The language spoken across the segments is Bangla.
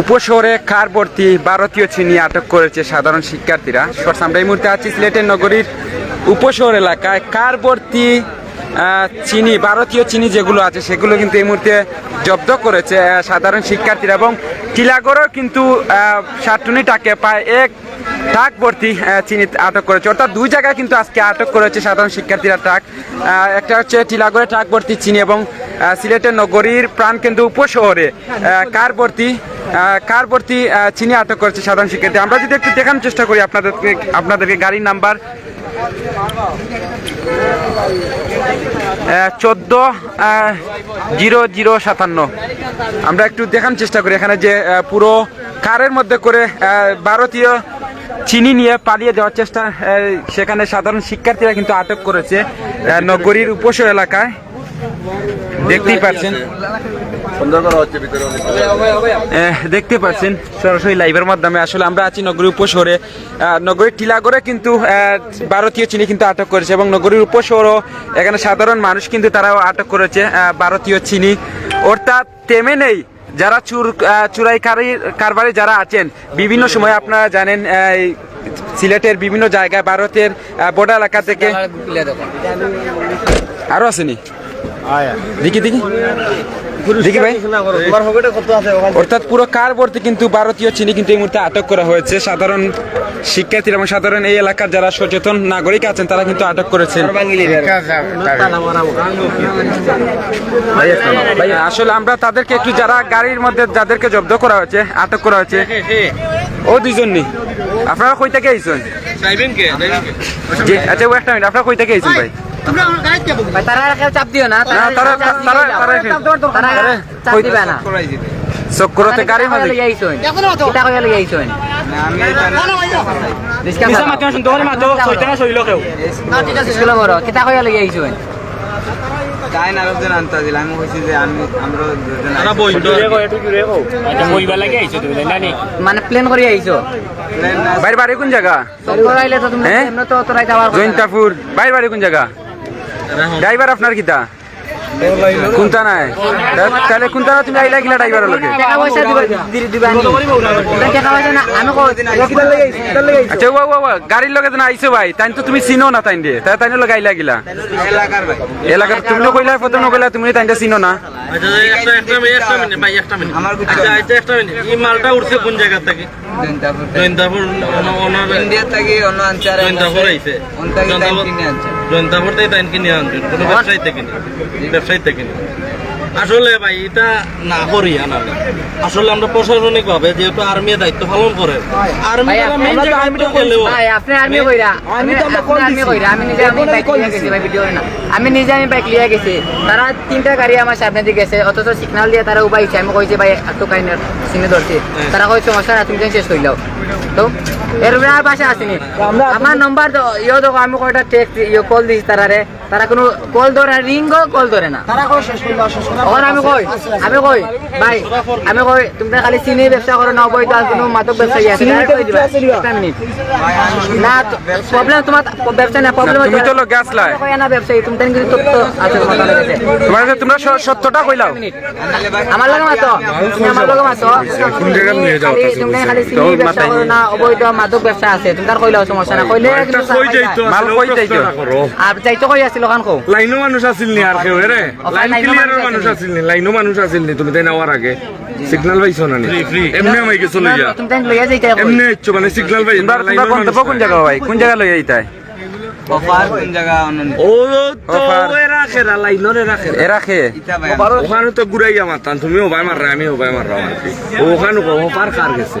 উপশহরে কার ভর্তি ভারতীয় চিনি আটক করেছে সাধারণ শিক্ষার্থীরা? শর্টস আমরা এই মুহূর্তে আছি সিলেটের নগরীর উপশহর এলাকায়। কার ভর্তি চিনি, ভারতীয় চিনি যেগুলো আছে, সেগুলো কিন্তু এই মুহূর্তে জব্দ করেছে সাধারণ শিক্ষার্থীরা এবং টিলাগড়ও কিন্তু সাটুনিটাকে প্রায় এক ট্রাক ভর্তি আহ, চিনি আটক করেছে। অর্থাৎ দুই জায়গায় কিন্তু আজকে আটক করেছে সাধারণ শিক্ষার্থীরা ট্রাক। একটা হচ্ছে টিলাগড়ে ট্রাক ভর্তি চিনি এবং সিলেটের নগরীর প্রাণকেন্দ্র উপশহরে কার ভর্তি কার ভর্তি চিনি আটক করেছে সাধারণ শিক্ষার্থী? আমরা যদি একটু দেখানোর চেষ্টা করি আপনাদেরকে আপনাদেরকে গাড়ির নাম্বার। চোদ্দ জিরো জিরো সাতান্ন। আমরা একটু দেখানোর চেষ্টা করি এখানে যে পুরো কারের মধ্যে করে ভারতীয় চিনি নিয়ে পালিয়ে যাওয়ার চেষ্টা সেখানে সাধারণ শিক্ষার্থীরা কিন্তু আটক করেছে নগরীর উপসর এলাকায়। দেখতেই পাচ্ছেন। দেখতে পাচ্ছেন সরাসরি লাইভের মাধ্যমে। আসলে আমরা আছি নগরীর উপশহরে। নগরীর টিলাগড়ে কিন্তু ভারতীয় চিনি কিন্তু আটক করেছে এবং নগরীর উপশহরও এখানে সাধারণ মানুষ কিন্তু তারাও আটক করেছে ভারতীয় চিনি। অর্থাৎ তেমে নেই যারা চুর আহ, চুরাইকারী কারবারে যারা আছেন বিভিন্ন সময় আপনারা জানেন এই সিলেটের বিভিন্ন জায়গায় ভারতের বর্ডার এলাকা থেকে আরও আসেনি? দেখি দেখি। দেখি ভাই। অর্থাৎ পুরো কার ভর্তি কিন্তু ভারতীয় চিনি কিন্তু এই মুহূর্তে আটক করা হয়েছে। সাধারণ শিক্ষার্থী এবং সাধারণ এই এলাকার যারা সচেতন নাগরিক আছেন তারা কিন্তু আটক করেছেন। আসলে আমরা তাদেরকে একটু যারা গাড়ির মধ্যে যাদেরকে জব্দ করা হয়েছে আটক করা হয়েছে ও দুইজন নি। আপনারা কই থেকে আইছেন? আচ্ছা ও একটা মিনিট আপনারা কই থেকে আইছেন ভাই? ভাই, তারা আর কেউ চাপ দিও না না তারা তারা তারা তারা তারা চাপ দিবে না চক্রতে গাড়ির মাঝে লই আইছুন কইয়া আর আনতে দিল আমি কইছি যে আমি আমরা মানে প্লেন করে আইছো বাইরে বাড়ি কোন জায়গা চক্কর আইলে তো তুমি হ্যাঁ? এমনি তো তোরাই যাওয়ার জৈন্তাপুর বাইরে বাড়ি কোন জায়গা ড্রাইভার আপনার কিতা? কোনটা নাই তাহলে কোনটা না তুমি আইলা কিলা ড্রাইভার লোকে টাকা পয়সা দিবা দি- দিবা নি তোমরা টাকা পয়সা না আচ্ছা ও ও ও, গাড়ির লগে না আইছো ভাই তাই তো তুমি চিনো না তাই দিয়ে। তাই তাই লগে আইলা গিলা এলাকার তুমি কইলা প্রথম কইলা তুমি তাই চিনো না। থেকে? জৈন্তাপুর ইন্ডিয়া থেকে অন্য আনসার জৈন্তাপুর ভোট দিয়ে থেকে টাইম কিনে আনছে জৈন্তাপুর থেকে তাইন কিনে আনছেন কোনো ব্যবসায়ী থেকে নি ব্যবসায়ী থেকে নি আসলে ভাই এটা না করি আনার। আসলে আমরা প্রশাসনিক ভাবে যেহেতু আর্মি দায়িত্ব পালন করে আর্মি আমি নিজে আমি বাইক লিয়ে গেছি ভাই ভিডিও না। আমি নিজে আমি বাইক লিয়ে গেছি। তারা তিনটা গাড়ি আমার সামনে দিয়ে গেছে অথচ সিগন্যাল দিয়ে তারা উবাইছে আমি কইছি ভাই একটু কাইনের সিনে ধরছি। তারা কই সমস্যা না তুমি যেন শেষ কইলাও তো এর আর বাসা আসেনি। আমার নম্বর ইয়ে দেখো আমি কয়টা টেক্সট ইয়ে কল দিছি তারারে। তারা কোনো কল ধরে রিঙ্গো কল ধরে না ওখানে আমি কই আমি কই ভাই আমি কই তোমরা খালি চিনি ব্যবসা করো না বই তো আর কোনো মাদক ব্যবসায়ী আছে তারা কই দিবা একটা মিনিট না প্রবলেম তোমার ব্যবসা না প্রবলেম তুমি তো লোক গ্যাস লাই কই না ব্যবসায়ী তুমি কিন্তু তথ্য আছে তোমার কাছে তোমার কাছে তোমরা স- সত্যটা কইলাও আমার লগে মাতো তুমি আমার লগে মাতো খালি তুমি খালি চিনি ব্যবসা করো না অবৈধ মাদক ব্যবসা আছে তুমি তার কইলাও সমস্যা না কইলে মাল কই যাইতো আর যাইতো কই আছিল ওখান কো লাইনো মানুষ আছিল নি আর কেউ রে লাইন ক্লিয়ারের মানুষ মানুষ আছিল। আছিল নি লাইনো মানুষ আছিল নি তুমি তাই নেওয়ার আগে সিগন্যাল পাইছো না নি? এমনি আমি গেছো লইয়া। তুমি তাই লইয়া যাইতে এমনি ইচ্ছো মানে সিগন্যাল পাই তোমরা তোমরা গন্তব্য কোন জায়গা ভাই? কোন জায়গা অফার কোন জায়গা ও তো। এরা খেরা এরা ওখানে তো ঘুরাইয়া মারতাম তুমিও ভাই মাররা আমিও ভাই মাররা ওখানে কার গেছে।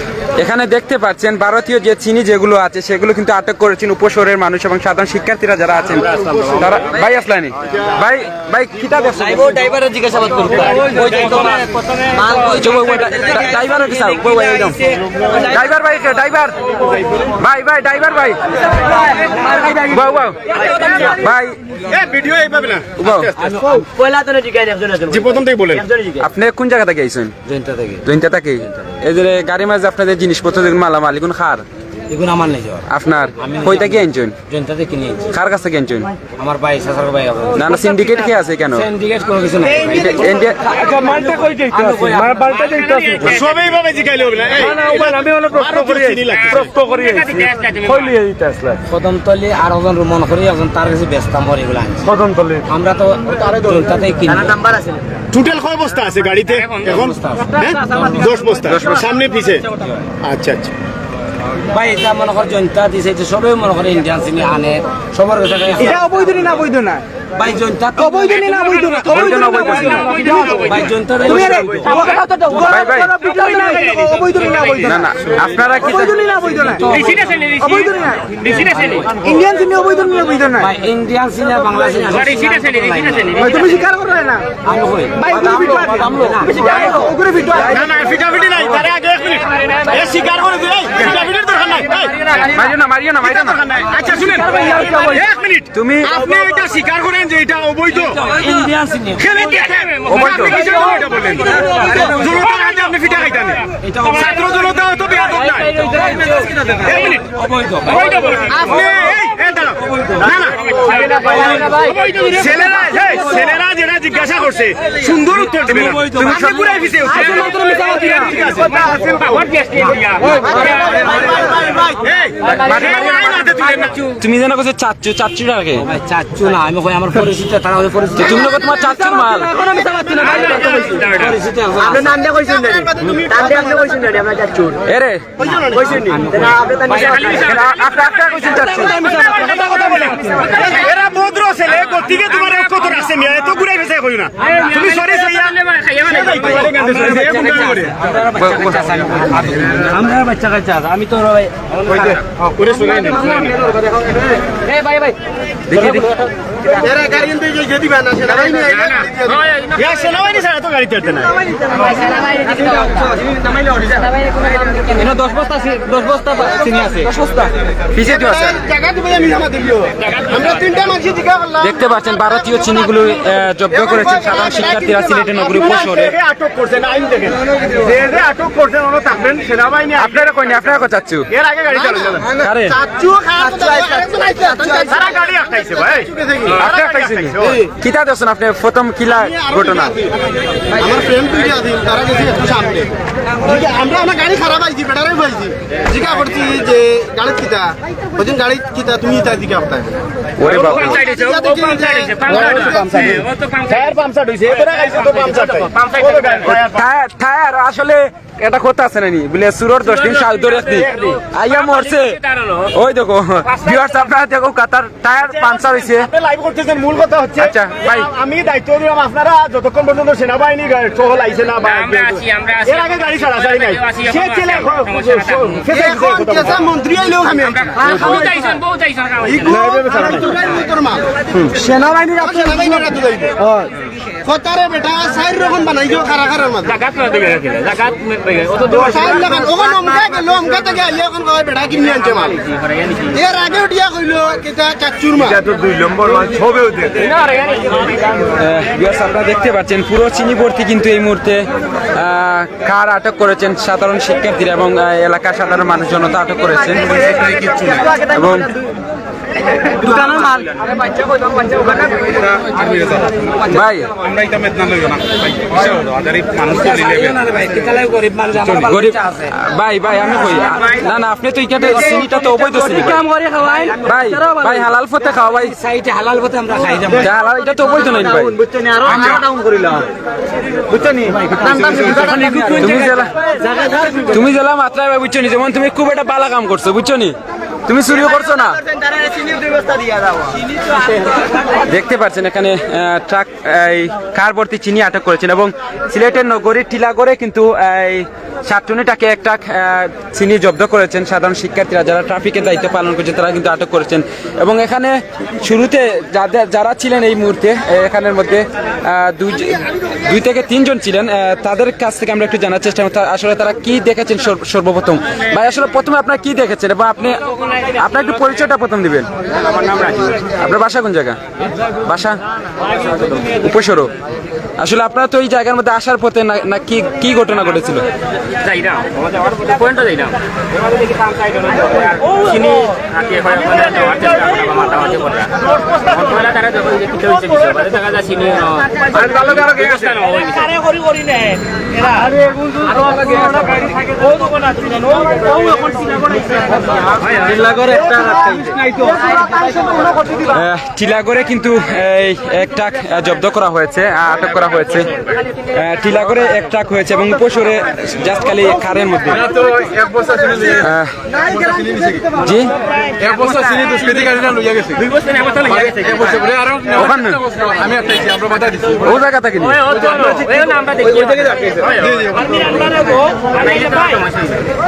এখানে দেখতে পাচ্ছেন ভারতীয় যে চিনি যেগুলো আছে সেগুলো কিন্তু আটক করেছেন উপশহরের মানুষ এবং সাধারণ শিক্ষার্থীরা যারা আছেন। তারা ভাই আসলানি। ভাই ভাই কিতা ড্রাইভারের জিজ্ঞাসাবাদ ড্রাইভার কি স্যার? ওই, ওই, একদম। ড্রাইভার ভাই ড্রাইভার। ভাই ভাই ড্রাইভার ভাই। বাউ বাউ ভাই। ভিডিও এইভাবে না। বাউ জি প্রথম থেকে বলেন। আপনি কোন জায়গা থেকে আইছেন? জৈন্তা থেকে। এই যে গাড়ি মাঝে আপনাদের জিনিসপত্র মালামাল এগুলো খার। এগুলো আমার যাওয়ার। আপনার? কই থেকে আনছেন? জনতাতে কিনে আনছি কার কাছ থেকে আনছেন? আমার ভাই শাসার ভাই না না সিন্ডিকেট কে আছে কেন? সিন্ডিকেট কোনো কিছু নাই। ইন্ডিয়া সবাই ভাবে জিগাইলে হবে না। এই, আমি হলো প্রশ্ন করি। প্রশ্ন করি। প্রথম তলি আর ওজন মন করি এখন তার কাছে ব্যস্ত আমার এগুলো আনছি। আমরা তো জনতাতে কিনি। নাম্বার আছে। টোটাল কয় বস্তা আছে গাড়িতে? এখন হ্যাঁ? দশ বস্তা। সামনে পিছে। আচ্ছা আচ্ছা। ভাই, এটা মনে কর জনতা মনে করে ইন্ডিয়ান চিনি আনে, সবার এটা অবৈধ না বৈধ না? ভাই জনতা অবৈধ না বৈধ না অবৈধ না অবৈধ না। ভাই তুমি আরে আমাকে দাও ভাই, ভাই। অবৈধ না বৈধ না না আপনারা কি অবৈধ না বৈধ না অবৈধ না। ইন্ডিয়ান চিনি অবৈধ না বৈধ না ভাই ইন্ডিয়ান চিনি আর বাংলা চিনি ভাই, তুমি স্বীকার করো না। আমি কই ভাই ওগুলো ভিডিও আছে ওগুলো ভিডিও আছে না না ফিটাফিটি নাই তারে আগে এক মিনিট। এ স্বীকার করে দিই ফিটাফিটির দরকার নাই। মারিও না মারিও না মারিও না আচ্ছা শুনেন এক মিনিট। তুমি আপনি এটা স্বীকার করেন যে এটা অবৈধ। খেলে আপনি বললেন ফিটা খাইতেন ছাত্র জনতা তো বেয়াদব নাই। এক মিনিট। অবৈধ। অবৈধ। আপনি এই, এই দাঁড়াও। না না। ছেলেরা ছেলেরা যেটা জিজ্ঞাসা করছে সুন্দর উত্তর দেবে তুমি আপনি না। যেন কাছে চাচ্ছু চাচ্ছু রাখে ভাই চাচ্ছু না আমি কই আমার পরিচিত তারা ওই পরিচিত তুমি লোক তোমার চাচ্ছুর মাল পরিচিত আপনার নাম দিয়ে কইছেন নাকি নাম দিয়ে আপনি কইছেন নাকি আমরা যাচ্ছি এরে কইছেন নি আপনি আপনার কইছেন চাচ্ছু এরা ভদ্র ছেলে গতিকে তোমার এক কত আছে মিয়া এত ঘুরাই না তুমি সরি সাইয়া আমরা বাচ্চা কাচ্চা আমি তো ভাই করে শুনাই দেন এই ভাই ভাই দেখি দেখি। সেনাবাহিনী ছাড়া তো গাড়ি তেরতে না। এনে 10 বস্তা 10 বস্তা চিনি আছে। পিছে তো আছে দেখতে পাচ্ছেন ভারতীয় চিনিগুলো জব্দ করেছেন সাধারণ শিক্ষার্থীরা সিলেটের নগরী উপশহরে আটক করছেন আইন দেখেন। যে যে আটক করছেন ওরা থাকবেন সেনাবাহিনী আপনারা কইনি আপনারা কো চাচ্ছু এর আগে গাড়ি চালালেন আরে সারা গাড়ি আটকাইছে ভাই। আপনি পাইছেন কিতা দছেন আপনি প্রথম কিলা ঘটনা? আমার ফ্রেন্ড দুইটা আছে তারা গেছে একটু সামনে। আমরা আমার গাড়ি খারাপ আইছি বেটারে পাইছি জিজ্ঞা করছি যে গাড়ি কিতা? ওদিন গাড়ি কিতা তুমি ইতা জিজ্ঞা করতে ওরে বাবা। টায়ার পাম্পসার হইছে এবারে গাইছে তো পাম্পসার টায়ার টায়ার আসলে এটা কথা আছে নানি বলে সুরর দশ দিন সাল ধরে একদিন আইয়া মরছে। ওই দেখো ভিউয়ার্স আপনারা দেখো কাতার টায়ার পাঞ্চার হইছে। লাইভ করতেছেন মূল কথা হচ্ছে আচ্ছা, ভাই। আমি দায়িত্ব দিলাম আপনারা যতক্ষণ পর্যন্ত সেনাবাহিনী টহল আইছে না বা এর আগে গাড়ি ছাড়া ছাড়ি নাই। সে ছেলে এখন- ফেসে দিছে এই কথা বলছে। মন্ত্রী আইলেও আমি। সেনাবাহিনীর কতারে বেটা সাইড রকম বানাইছো মাঝে সাইড লাগান গেল এখন কয় বেটা কিনে আনছে মাল। এর আগে উঠিয়া কইলো কেটা চাচুর মাল। ভিউয়ার্স আপনারা দেখতে পাচ্ছেন পুরো চিনি ভর্তি কিন্তু এই মুহূর্তে আহ, কার আটক করেছেন সাধারণ শিক্ষার্থীরা এবং এলাকার সাধারণ মানুষ জনতা আটক করেছেন। এবং দোকানের মাল। আরে বাচ্চা কই দাও বাচ্চা ওখানে? গরিব মানুষ আমার ভালো গরিব বাচ্চা আছে। ভাই ভাই আমি কই? না না আপনি তো এখানে চিনিটা তো অবৈধ চিনি কাম করে খাওয়াই। ভাই ভাই হালাল পথে খাও ভাই সাইডে হালাল পথে আমরা খাই যাব। হালাল এটা তো অবৈধ নাই ভাই। বুঝছেন আরও আমরা ডাউন করিলাম। বুঝছেন তুমি তুমি জেলা তুমি জেলা মাত্রায় ভাই বুঝছ নি? যেমন তুমি খুব একটা বালা কাম করছ বুঝছ নি? তুমি চুরিও করছ না? দেখতে পাচ্ছেন এখানে ট্রাক, এই, কার ভর্তি চিনি আটক করেছেন এবং সিলেটের নগরীর টিলাগড়ে কিন্তু, এই সাতটনিটাকে একটা চিনি জব্দ করেছেন সাধারণ শিক্ষার্থীরা যারা ট্রাফিকের দায়িত্ব পালন করছেন তারা কিন্তু আটক করেছেন। এবং এখানে শুরুতে যাদের, যারা ছিলেন এই মুহূর্তে এখানের মধ্যে দুই দুই থেকে তিনজন ছিলেন তাদের কাছ থেকে আমরা একটু জানার চেষ্টা আসলে তারা কি দেখেছেন সর্বপ্রথম? ভাই, আসলে প্রথমে আপনারা কি দেখেছেন? এবং আপনি আপনার একটু পরিচয়টা প্রথম দিবেন। আপনার বাসা কোন জায়গা? বাসা? উপসরো আসলে আপনার তো এই জায়গার মধ্যে আসার পথে না না কি কি ঘটনা ঘটেছিল? যাইলাম আমাদের আমার পয়েন্টও যাইলাম চিনি হাতে হয় ওখানে যাওয়ার চেষ্টা করা মাতামাতি করা পরে তারা যখন যে কিতে হয়েছে কিছু বাদে দেখা যায় চিনি অবস্থা না হয়ে গেছে আহ, টিলাগড়ে কিন্তু এই এক ট্রাক জব্দ করা হয়েছে আটক করা হয়েছে টিলাগড়ে এক ট্রাক হয়েছে এবং উপসরে জাস্ট খালি কারের মধ্যে জি এক বছর চিনি দুষ্কৃতি লইয়া গেছে দুই বছর এক বছর লেগে গেছে ওখানে আমি ও জায়গা থেকে নি? আমরা দেখি ওই জায়গায়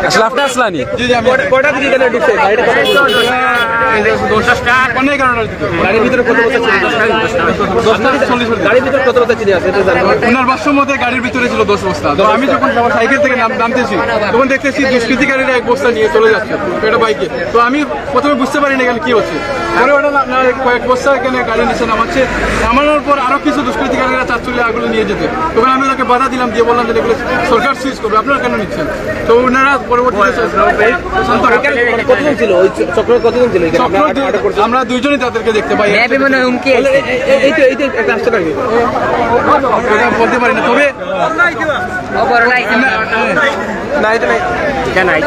আসলে আপনি আসলানি আমি যখন সাইকেল থেকে নামতেছি, তখন দেখতেছি দুষ্কৃতিকারীরা এক বস্তা নিয়ে চলে যাচ্ছে বাইকে। তো আমি প্রথমে বুঝতে পারি না কি হচ্ছে। কয়েক বস্তা এখানে গাড়ি নিচে নামাচ্ছে। নামানোর পর আরও কিছু দুষ্কৃতিকারীরা চারচুলি আগুলো নিয়ে যেতে। তখন আমি তাকে বাধা দিলাম, দিয়ে বললাম যে এগুলো সরকার সুইচ করবে, আপনারা কেন নিচ্ছেন? তো ওনারা পরবর্তীতে শান্ত ছিল চক্র কতজন ছিল আমরা চক্র- দুইজনই তাদেরকে দেখতে পাই। মেবি মনে হয় হুমকি এই- তো এই তো একটা আসতে বলতে পারি না। তবে নাই। না এটা নাই।